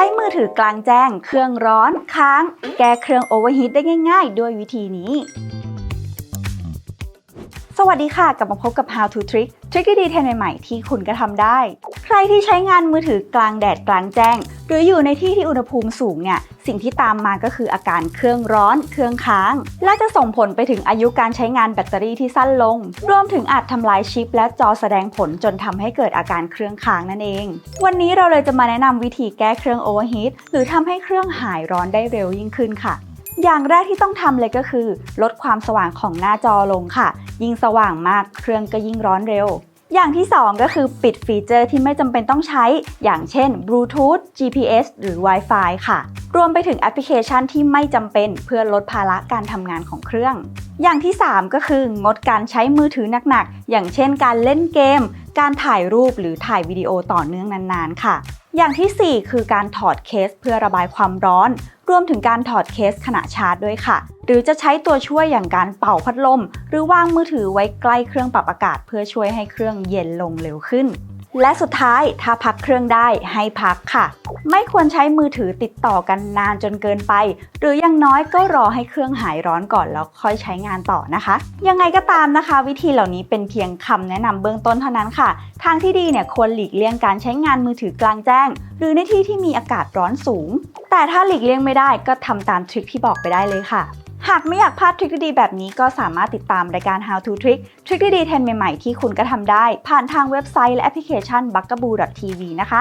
ช้มือถือกลางแจ้ง เครื่องร้อนค้าง แก้เครื่องโอเวอร์ฮีทได้ง่าย ๆ ด้วยวิธีนี้ สวัสดีค่ะ กลับมาพบกับ How to Trick ทริคดีๆเทรนใหม่ๆ ที่คุณก็ทำได้ ใครที่ใช้งานมือถือกลางแดดกลางแจ้ง หรืออยู่ในที่ที่อุณหภูมิสูงเนี่ย สิ่งที่ตามมาก็คืออาการเครื่องร้อน เครื่องค้าง และจะส่งผลไปถึงอายุการใช้งานแบตเตอรี่ที่สั้นลง รวมถึงอาจทำลายชิป และจอแสดงผลจนทำให้เกิดอาการเครื่องค้างนั่นเอง วันนี้เราเลยจะมาแนะนำวิธีแก้เครื่องโอเวอร์ฮีทหรือทำให้เครื่องหายร้อนได้เร็วยิ่งขึ้นค่ะ อย่างแรกที่ต้องทำเลยก็คือ ลดความสว่างของหน้าจอลงค่ะ ยิ่งสว่างมากเครื่องก็ยิ่งร้อนเร็ว อย่างที่ 2 ก็คือปิดฟีเจอร์ที่ไม่จำเป็นต้องใช้ อย่างเช่น Bluetooth GPS หรือ Wi-Fi ค่ะ รวมไปถึงแอปพลิเคชันที่ไม่จำเป็นเพื่อลดภาระการทำงานของเครื่อง อย่างที่ 3 ก็คืองดการใช้มือถือหนักๆ อย่างเช่น การเล่นเกม การถ่ายรูปหรือถ่ายวิดีโอต่อเนื่องนานๆ ค่ะ อย่างทีสี่ 4 คือการถอดเคสเพื่อระบายความร้อน รวมถึงการถอดเคสขณะชาร์จด้วยค่ะ หรือจะใช้ตัวช่วยอย่างการเป่าพัดลม หรือวางมือถือไว้ใกล้เครื่องปรับอากาศ เพื่อช่วยให้เครื่องเย็นลงเร็วขึ้น และสุดท้ายถ้าพักเครื่องได้ให้พักค่ะ ไม่ควรใช้มือถือติดต่อกันนานจนเกินไป หรืออยังน้อยก็รอให้เครื่องหายร้อนก่อนแล้วค่อยใช้งานต่อนะคะ ยังไงก็ตามนะคะ วิธีเหล่านี้เป็นเพียงคำแนะนำเบื้องต้นเท่านั้นค่ะ ทางที่ดีเนี่ยควรหลีกเลี่ยงการใช้งานมือถือกลางแจ้ง หรือในที่ที่มีอากาศร้อนสูง แต่ถ้าหลีกเลี่ยงไม่ได้ก็ทำตามทริคที่บอกไปได้เลยค่ะ หากไม่อยากพลาดทริคดีๆแบบนี้ก็สามารถติดตามรายการ How to Trick ทริคดีๆเทรนใหม่ๆที่คุณก็ทำได้ ผ่านทางเว็บไซต์และแอปพลิเคชัน b u g a b o o TV นะคะ